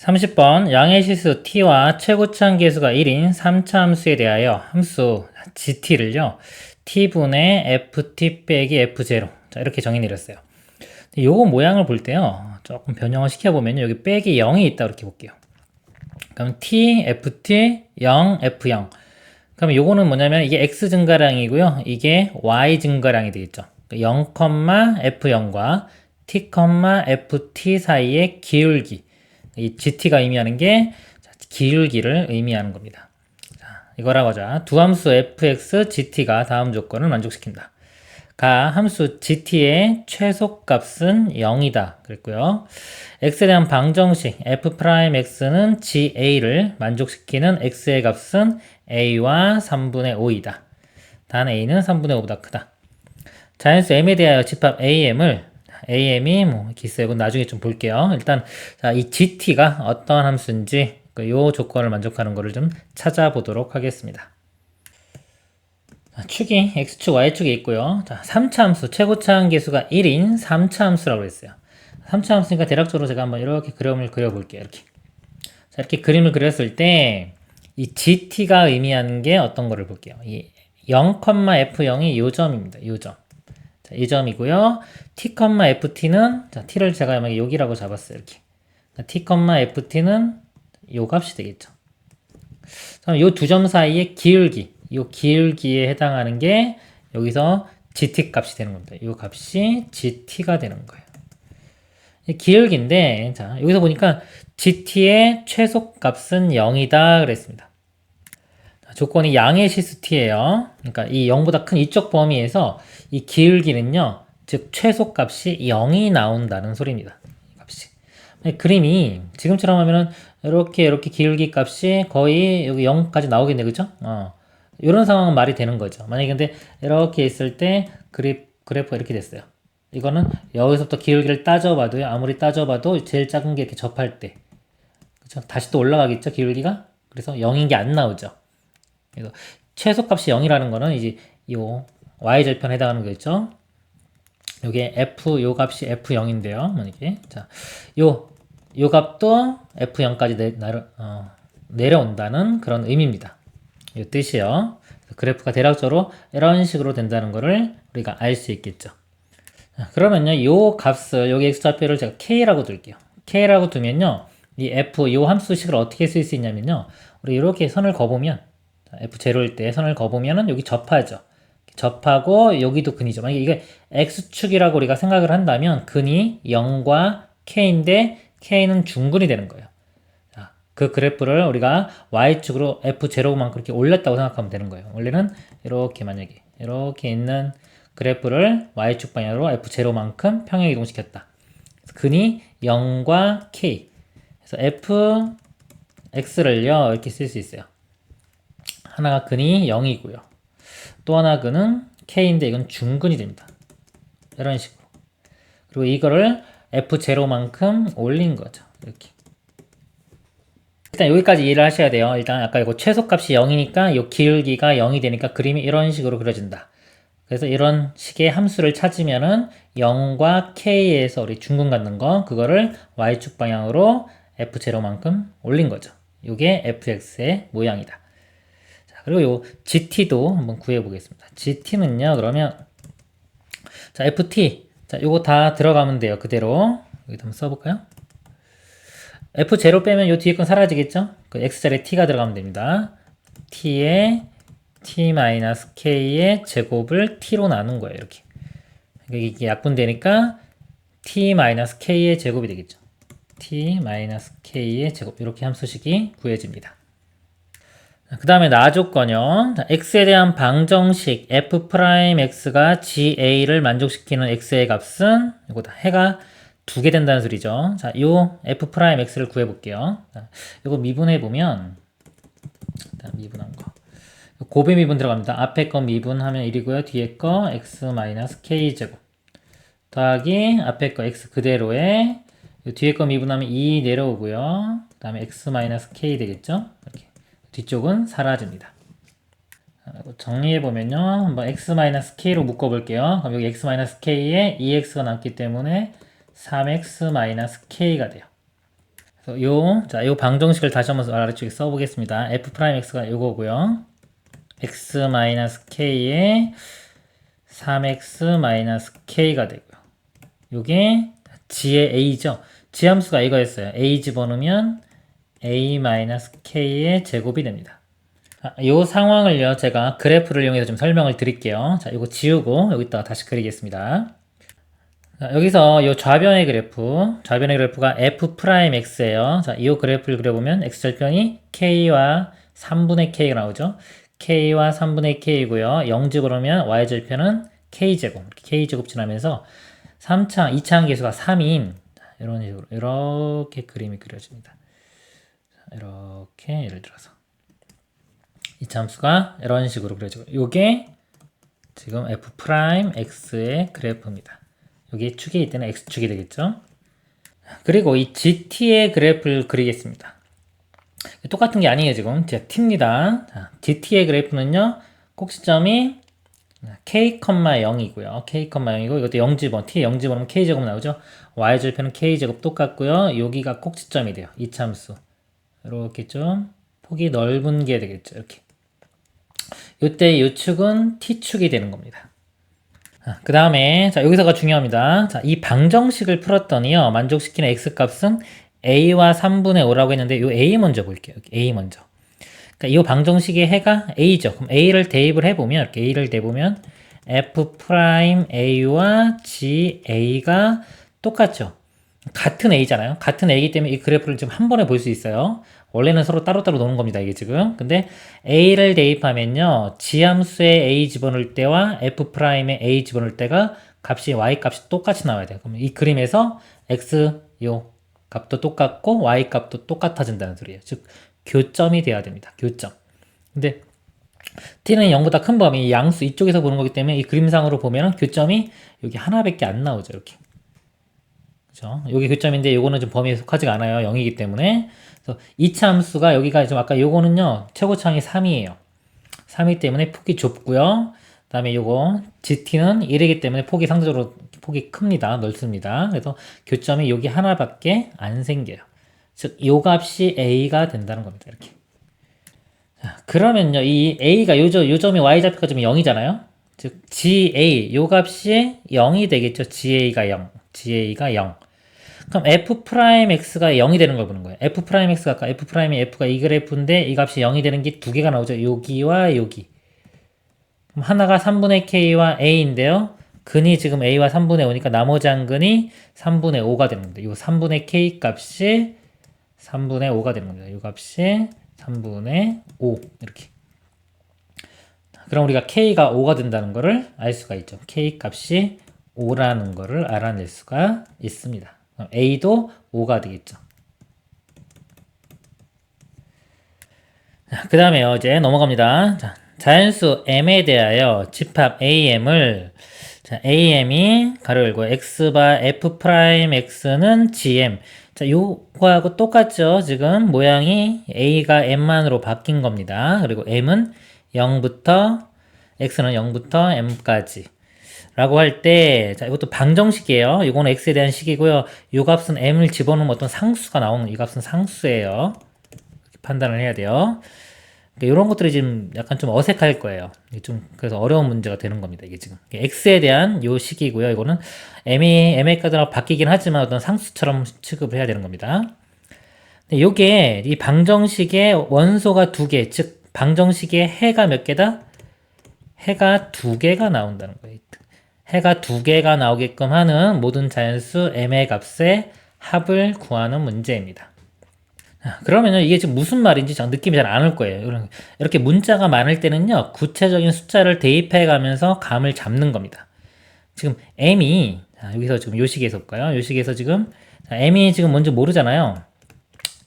30번 양의 실수 t와 최고차항 계수가 1인 3차 함수에 대하여 함수 gt를요 t분의 ft 빼기 f0 자 이렇게 정의 내렸어요. 요거 모양을 볼 때요 조금 변형을 시켜보면 여기 빼기 0이 있다 이렇게 볼게요. 그럼 t, ft, 0, f0 그럼 요거는 뭐냐면 이게 x 증가량이고요 이게 y 증가량이 되겠죠. 0, f0과 t, ft 사이의 기울기 이 GT가 의미하는 게 기울기를 의미하는 겁니다. 자, 이거라고 하자. 두 함수 fx, gt가 다음 조건을 만족시킨다. 가 함수 gt의 최소값은 0이다. 그랬고요. x에 대한 방정식 f'x는 ga를 만족시키는 x의 값은 a와 3분의 5이다. 단 a는 3분의 5보다 크다. 자연수 m에 대하여 집합 am을 AM이 뭐 기세고 나중에 좀 볼게요. 일단 자, 이 GT가 어떤 함수인지 그요 조건을 만족하는 거를 좀 찾아보도록 하겠습니다. 자, 축이 x축, y축에 있고요. 자, 3차 함수, 최고차항 계수가 1인 3차 함수라고 했어요. 3차 함수니까 대략적으로 제가 한번 이렇게 그림을 그려볼게요. 이렇게. 자, 이렇게 그림을 그렸을 때, 이 GT가 의미하는 게 어떤 거를 볼게요. 이 0,f0이 요점입니다. 요점. 자, 이 점이고요. t, ft는 자, t를 제가 여기라고 잡았어요. 이렇게. t, ft는 요 값이 되겠죠. 요 두 점 사이의 기울기, 요 기울기에 해당하는 게 여기서 gt 값이 되는 겁니다. 요 값이 gt가 되는 거예요. 기울기인데 자, 여기서 보니까 gt의 최소 값은 0이다 그랬습니다. 조건이 양의 실수 t예요. 그러니까 이 0보다 큰 이쪽 범위에서 이 기울기는요, 즉 최소값이 0이 나온다는 소리입니다. 값이. 그림이 지금처럼 하면은 이렇게 이렇게 기울기 값이 거의 여기 0까지 나오겠네, 그죠? 어. 이런 상황은 말이 되는 거죠. 만약에 근데 이렇게 있을 때 그래프, 그래프가 이렇게 됐어요. 이거는 여기서부터 기울기를 따져봐도요, 아무리 따져봐도 제일 작은 게 이렇게 접할 때. 그죠? 다시 또 올라가겠죠, 기울기가? 그래서 0인 게 안 나오죠. 그래서 최소값이 0이라는 거는 이제 요 y절편에 해당하는 거겠죠. 요게 f 요 값이 f0인데요. 만약에 자, 요, 요 값도 f0까지 내, 나, 어, 내려온다는 그런 의미입니다. 요 뜻이요. 그래프가 대략적으로 이런 식으로 된다는 것을 우리가 알 수 있겠죠. 자, 그러면요, 요 값을, 여기 x좌표를 제가 k라고 둘게요. k라고 두면요, 이 f, 요 함수식을 어떻게 쓸 수 있냐면요, 우리 이렇게 선을 그어보면, f0일 때 선을 그어보면은 여기 접하죠. 접하고 여기도 근이죠. 만약에 이게 x축이라고 우리가 생각을 한다면 근이 0과 k인데 k는 중근이 되는 거예요. 자, 그 그래프를 우리가 y축으로 f0만큼 이렇게 올렸다고 생각하면 되는 거예요. 원래는 이렇게 만약에 이렇게 있는 그래프를 y축 방향으로 f0만큼 평행 이동시켰다. 근이 0과 k. 그래서 f x를요 이렇게 쓸 수 있어요. 하나가 근이 0이고요. 또 하나 근은 K인데 이건 중근이 됩니다. 이런 식으로. 그리고 이거를 F0만큼 올린 거죠. 이렇게. 일단 여기까지 이해를 하셔야 돼요. 일단 아까 이거 최소값이 0이니까 이 기울기가 0이 되니까 그림이 이런 식으로 그려진다. 그래서 이런 식의 함수를 찾으면은 0과 K에서 우리 중근 갖는 거 그거를 Y축 방향으로 F0만큼 올린 거죠. 이게 fx의 모양이다. 그리고 요 GT도 한번 구해 보겠습니다. GT는요, 그러면, 자, FT. 자, 요거 다 들어가면 돼요. 그대로. 여기 한번 써 볼까요? F0 빼면 요 뒤에 건 사라지겠죠? 그 X자리에 T가 들어가면 됩니다. T에 T-K의 제곱을 T로 나눈 거예요. 이렇게. 그러니까 이게 약분되니까 T-K의 제곱이 되겠죠. T-K의 제곱. 이렇게 함수식이 구해집니다. 그 다음에 나 조건요. x에 대한 방정식 f'x가 ga를 만족시키는 x의 값은 이거 다. 해가 두 개 된다는 소리죠. 자, 요 f'x를 구해 볼게요. 이거 미분해 보면 미분한 거. 고배 미분 들어갑니다. 앞에 거 미분하면 1이고요. 뒤에 거 x-k 제곱 더하기 앞에 거 x 그대로에 뒤에 거 미분하면 2 내려오고요. 그 다음에 x-k 되겠죠? 이렇게. 뒤쪽은 사라집니다. 정리해보면요. 한번 x-k로 묶어볼게요. 그럼 여기 x-k에 2x가 남기 때문에 3x-k가 돼요. 그래서 요, 자, 요 방정식을 다시 한번 아래쪽에 써보겠습니다. f 프라임 x가 요거고요. x 마이너스 k에 3x 마이너스 k가 되고요. 요게 g의 a죠. 지함수가 이거였어요. a 집어넣으면 a 마이너스 k의 제곱이 됩니다. 아, 요 상황을요, 제가 그래프를 이용해서 좀 설명을 드릴게요. 자, 이거 지우고 여기다가 다시 그리겠습니다. 자, 여기서 요 좌변의 그래프, 좌변의 그래프가 f 프라임 x예요. 자, 이 그래프를 그려보면 x 절편이 k와 3분의 k가 나오죠. k와 3분의 k고요. 0 집어넣으면 y 절편은 k제곱, k제곱 지나면서 3차, 2차항 계수가 3인 이런 식으로 이렇게 그림이 그려집니다. 자, 이렇게 예를 들어서 이 함수가 이런 식으로 그려지고 이게 지금 f 프라임 x의 그래프입니다. 여기 축이 있다는 x축이 되겠죠. 그리고 이 gt의 그래프를 그리겠습니다. 똑같은 게 아니에요 지금 t입니다. 자, gt의 그래프는요 꼭지점이 k, 0이고요. k, 0이고 이것도 0집어 t 0집어넣으면 k제곱 나오죠. y절편은 k제곱 똑같고요. 여기가 꼭지점이 돼요. 이 참수 이렇게 좀 폭이 넓은 게 되겠죠. 이렇게 이때 이 축은 t축이 되는 겁니다. 그 다음에 자 여기서가 중요합니다. 자, 이 방정식을 풀었더니요 만족시키는 x 값은 a와 3분의 5라고 했는데 이 a 먼저 볼게요. a 먼저. 그러니까 이 방정식의 해가 a죠. 그럼 a를 대입을 해보면 이렇게 a를 대보면 f 프라임 a와 g a가 똑같죠. 같은 a잖아요. 같은 a이기 때문에 이 그래프를 지금 한 번에 볼 수 있어요. 원래는 서로 따로따로 노는 겁니다. 이게 지금. 근데 a를 대입하면요. 지함수에 a 집어넣을 때와 f 프라임에 a 집어넣을 때가 값이 y 값이 똑같이 나와야 돼요. 그러면 이 그림에서 x 요 값도 똑같고 y 값도 똑같아진다는 소리예요. 즉 교점이 돼야 됩니다. 교점. 근데 t는 0보다 큰 범위 양수 이쪽에서 보는 거기 때문에 이 그림상으로 보면 교점이 여기 하나밖에 안 나오죠. 이렇게. 그죠? 여기 교점인데 요거는 좀 범위에 속하지가 않아요. 0이기 때문에. 그래서 2차 함수가 여기가 좀 아까 요거는요. 최고차항이 3이에요. 3이기 때문에 폭이 좁고요. 그다음에 요거 GT는 1이기 때문에 폭이 상대적으로 폭이 큽니다. 넓습니다. 그래서 교점이 여기 하나밖에 안 생겨요. 즉, 요 값이 A가 된다는 겁니다. 이렇게. 자, 그러면요, 이 A가 요, 점, 요 점이 Y좌표가 좀 0이잖아요? 즉, GA, 요 값이 0이 되겠죠. GA가 0. GA가 0. 그럼 f 프라임 x가 0이 되는 걸 보는 거예요. f 프라임 x가 아까 f 프라임이 f가 이 그래프인데 이 값이 0이 되는 게 두 개가 나오죠. 여기와 여기. 그럼 하나가 3분의 k와 a인데요. 근이 지금 a와 3분의 5니까 나머지 한 근이 3분의 5가 되는 겁니다. 이 3분의 k 값이 3분의 5가 되는 겁니다. 이 값이 3분의 5 이렇게. 그럼 우리가 k가 5가 된다는 것을 알 수가 있죠. k 값이 5라는 것을 알아낼 수가 있습니다. a도 5가 되겠죠. 그 다음에요. 이제 넘어갑니다. 자, 자연수 m에 대하여 집합 am을 자, am이 가로 열고 x바 f 프라임 x는 gm 자, 요거하고 똑같죠. 지금 모양이 a가 m만으로 바뀐 겁니다. 그리고 m은 0부터 x는 0부터 m까지 라고 할 때, 자, 이것도 방정식이에요. 이거는 x에 대한 식이고요. 이 값은 m을 집어넣으면 어떤 상수가 나오는 이 값은 상수예요. 판단을 해야 돼요. 이런 그러니까 것들이 지금 약간 좀 어색할 거예요. 좀 그래서 어려운 문제가 되는 겁니다. 이게 지금 x에 대한 요 식이고요. 이거는 m이 m의 값으로 바뀌긴 하지만 어떤 상수처럼 취급을 해야 되는 겁니다. 이게 이 방정식의 원소가 두 개, 즉 방정식의 해가 몇 개다? 해가 두 개가 나온다는 거예요. 해가 두 개가 나오게끔 하는 모든 자연수 m의 값의 합을 구하는 문제입니다. 그러면요, 이게 지금 무슨 말인지 전 느낌이 잘 안 올 거예요. 이렇게 문자가 많을 때는요, 구체적인 숫자를 대입해 가면서 감을 잡는 겁니다. 지금 m이, 자, 여기서 지금 요식에서 볼까요? 요식에서 지금, 자, m이 지금 뭔지 모르잖아요.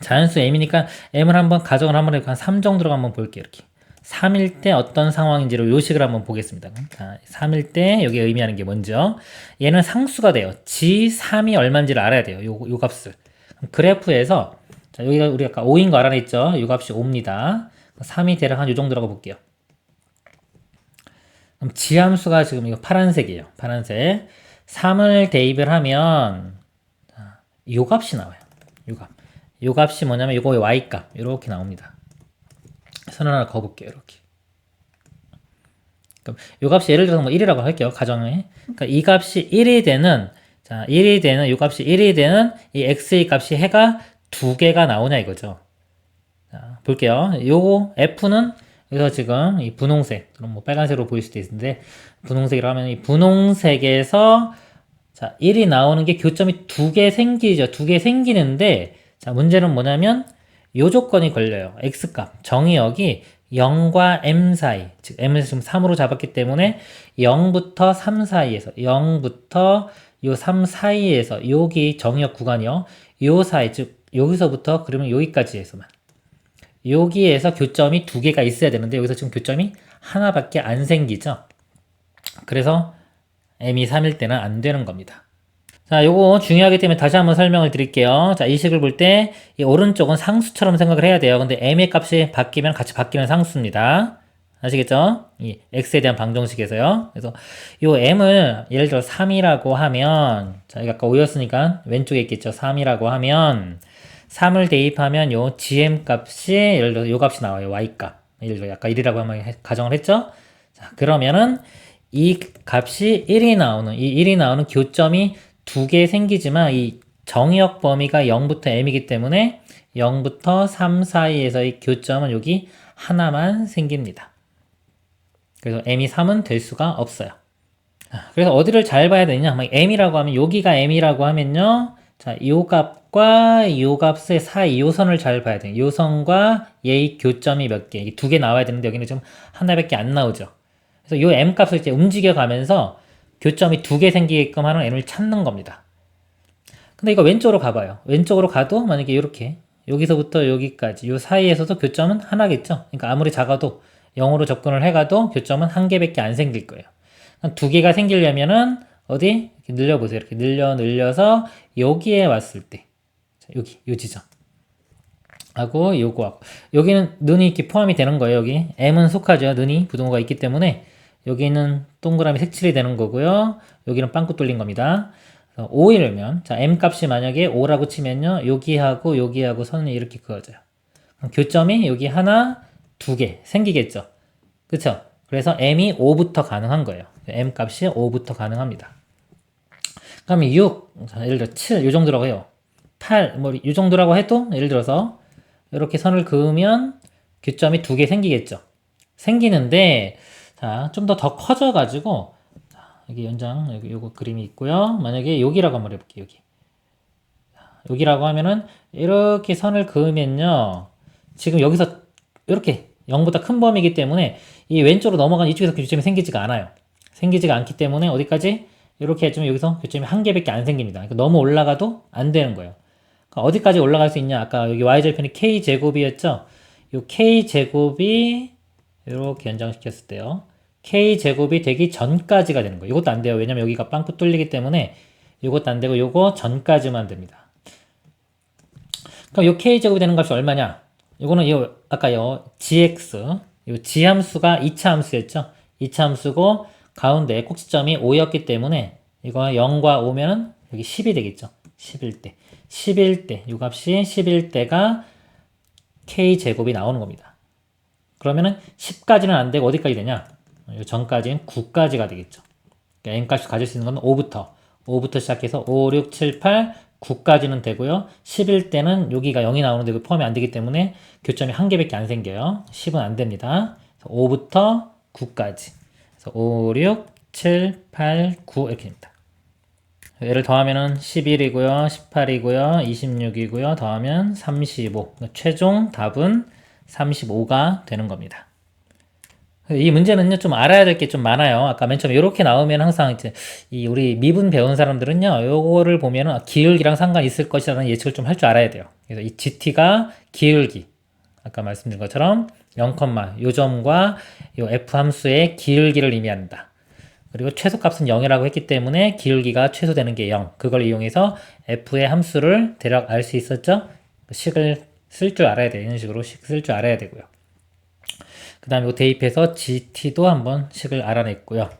자연수 m이니까 m을 한번 가정을 한번 해보고 한3 정도로 한번 볼게요, 이렇게. 3일 때 어떤 상황인지를 요식을 한번 보겠습니다. 자, 3일 때 여기 의미하는 게 먼저 얘는 상수가 돼요. G3이 얼마인지를 알아야 돼요. 요, 요 값을. 그래프에서 자, 여기가 우리 아까 5인 거 알아냈죠? 요 값이 5입니다. 3이 대략 한 요 정도라고 볼게요. 그럼 지함수가 지금 이거 파란색이에요. 파란색. 3을 대입을 하면 요 값이 나와요. 요 값. 요 값이 뭐냐면 요거의 y값 이렇게 나옵니다. 선을 하나 그어볼게요. 이렇게. 그럼 요 값이 예를 들어서 뭐 1이라고 할게요. 가정에. 그러니까 이 값이 1이 되는 자 1이 되는 요 값이 1이 되는 이 x의 값이 해가 두 개가 나오냐 이거죠. 자, 볼게요. 요거 f는 그래서 지금 이 분홍색, 그럼 뭐 빨간색으로 보일 수도 있는데 분홍색이라고 하면 이 분홍색에서 자, 1이 나오는 게 교점이 두 개 생기죠. 두 개 생기는데 자, 문제는 뭐냐면 요 조건이 걸려요. x값, 정의역이 0과 m 사이, 즉 m을 지금 3으로 잡았기 때문에 0부터 3 사이에서 0부터 요 3 사이에서 여기 정의역 구간이요. 요 사이, 즉 여기서부터 그러면 여기까지에서만 여기에서 교점이 두 개가 있어야 되는데 여기서 지금 교점이 하나밖에 안 생기죠. 그래서 m이 3일 때는 안 되는 겁니다. 자, 요거 중요하기 때문에 다시 한번 설명을 드릴게요. 자, 이 식을 볼 때 이 오른쪽은 상수처럼 생각을 해야 돼요. 근데 m의 값이 바뀌면 같이 바뀌는 상수입니다. 아시겠죠? 이 x에 대한 방정식에서요. 그래서 요 m을 예를 들어 3이라고 하면 자, 이거 아까 5였으니까 왼쪽에 있겠죠. 3이라고 하면 3을 대입하면 요 gm 값이 예를 들어 요 값이 나와요. y 값. 예를 들어 아까 1이라고 한번 해- 가정을 했죠? 자, 그러면은 이 값이 1이 나오는 이 1이 나오는 교점이 두 개 생기지만 이 정의역 범위가 0부터 m이기 때문에 0부터 3 사이에서의 교점은 여기 하나만 생깁니다. 그래서 m이 3은 될 수가 없어요. 아, 그래서 어디를 잘 봐야 되냐? 막 m이라고 하면 여기가 m이라고 하면요. 자, 요 값과 요 값의 사이 요 선을 잘 봐야 돼요. 요 선과 얘의 교점이 몇 개, 두 개 나와야 되는데 여기는 지금 하나밖에 안 나오죠. 그래서 요 m 값을 이제 움직여 가면서 교점이 두 개 생기게끔 하는 m을 찾는 겁니다. 근데 이거 왼쪽으로 가봐요. 왼쪽으로 가도 만약에 이렇게 여기서부터 여기까지 요 사이에서도 교점은 하나겠죠. 그러니까 아무리 작아도 0으로 접근을 해가도 교점은 한 개밖에 안 생길 거예요. 두 개가 생기려면은 어디 이렇게 늘려보세요. 이렇게 늘려 늘려서 여기에 왔을 때 자, 여기 요 지점 하고 요거 하고 여기는 눈이 이렇게 포함이 되는 거예요. 여기 m은 속하죠. 눈이 부동호가 있기 때문에 여기는 동그라미 색칠이 되는 거고요. 여기는 빵꾸 뚫린 겁니다. 5이면 자 m 값이 만약에 5라고 치면요. 여기하고 여기하고 선이 이렇게 그어져요. 그럼 교점이 여기 하나, 두 개 생기겠죠. 그쵸? 그래서 m이 5부터 가능한 거예요. m 값이 5부터 가능합니다. 그러면 6, 자, 예를 들어 7, 이 정도라고 해요. 8, 뭐, 이 정도라고 해도, 예를 들어서, 이렇게 선을 그으면 교점이 두 개 생기겠죠. 생기는데, 자, 좀 더 더 커져가지고, 자, 여기 연장, 여기 요거 그림이 있고요. 만약에 여기라고 한번 해볼게요, 여기. 자, 여기라고 하면은, 이렇게 선을 그으면요. 지금 여기서, 이렇게 0보다 큰 범위이기 때문에, 이 왼쪽으로 넘어간 이쪽에서 교점이 생기지가 않아요. 생기지가 않기 때문에, 어디까지? 이렇게 해주면 여기서 교점이 한 개밖에 안 생깁니다. 그러니까 너무 올라가도 안 되는 거예요. 그러니까 어디까지 올라갈 수 있냐? 아까 여기 y절편이 k 제곱이었죠. 요 k 제곱이 이렇게 연장시켰을 때요. K 제곱이 되기 전까지가 되는 거예요. 이것도 안 돼요. 왜냐면 여기가 빵꾸 뚫리기 때문에 이것도 안 되고 요거 전까지만 됩니다. 그럼 요 k 제곱이 되는 값이 얼마냐? 요거는 요 아까 요 gx 요 g 함수가 2차 함수였죠. 2차 함수고 가운데 꼭지점이 5였기 때문에 이거 0과 5면은 여기 10이 되겠죠. 11대. 11대. 이 값이 11대가 k제곱이 나오는 겁니다. 그러면은 10까지는 안 되고 어디까지 되냐? 이 전까지는 9까지가 되겠죠. 그러니까 n값이 가질 수 있는 건 5부터. 5부터 시작해서 5, 6, 7, 8, 9까지는 되고요. 11대는 여기가 0이 나오는데 그 포함이 안 되기 때문에 교점이 한 개밖에 안 생겨요. 10은 안 됩니다. 5부터 9까지. 그래서 5, 6, 7, 8, 9 이렇게 됩니다. 얘를 더하면은 11이고요, 18이고요, 26이고요, 더하면 35. 그러니까 최종 답은 35가 되는 겁니다. 이 문제는요, 좀 알아야 될 게 좀 많아요. 아까 맨 처음에 이렇게 나오면 항상 이제 이 우리 미분 배운 사람들은요, 요거를 보면은 기울기랑 상관 있을 것이라는 예측을 좀 할 줄 알아야 돼요. 그래서 이 GT가 기울기. 아까 말씀드린 것처럼 0, 요 점과 요 F 함수의 기울기를 의미한다. 그리고 최소값은 0이라고 했기 때문에 기울기가 최소되는 게 0. 그걸 이용해서 f의 함수를 대략 알 수 있었죠? 식을 쓸 줄 알아야 돼요. 이런 식으로 식 쓸 줄 알아야 되고요. 그 다음에 대입해서 gt도 한번 식을 알아냈고요.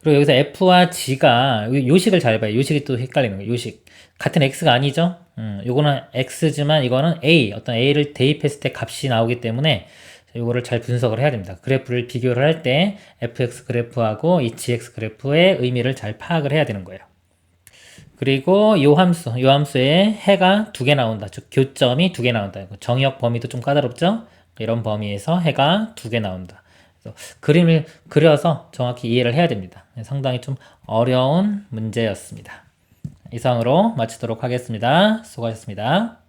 그리고 여기서 f와 g가 요 식을 잘 봐요. 요 식이 또 헷갈리는 거예요. 요 식. 같은 x가 아니죠? 음, 요거는 x지만 이거는 a, 어떤 a를 대입했을 때 값이 나오기 때문에 요거를 잘 분석을 해야 됩니다. 그래프를 비교를 할 때 fx 그래프하고 이 gx 그래프의 의미를 잘 파악을 해야 되는 거예요. 그리고 요 함수, 요 함수에 해가 두 개 나온다. 즉 교점이 두 개 나온다. 정의역 범위도 좀 까다롭죠? 이런 범위에서 해가 두 개 나온다. 그림을 그려서 정확히 이해를 해야 됩니다. 상당히 좀 어려운 문제였습니다. 이상으로 마치도록 하겠습니다. 수고하셨습니다.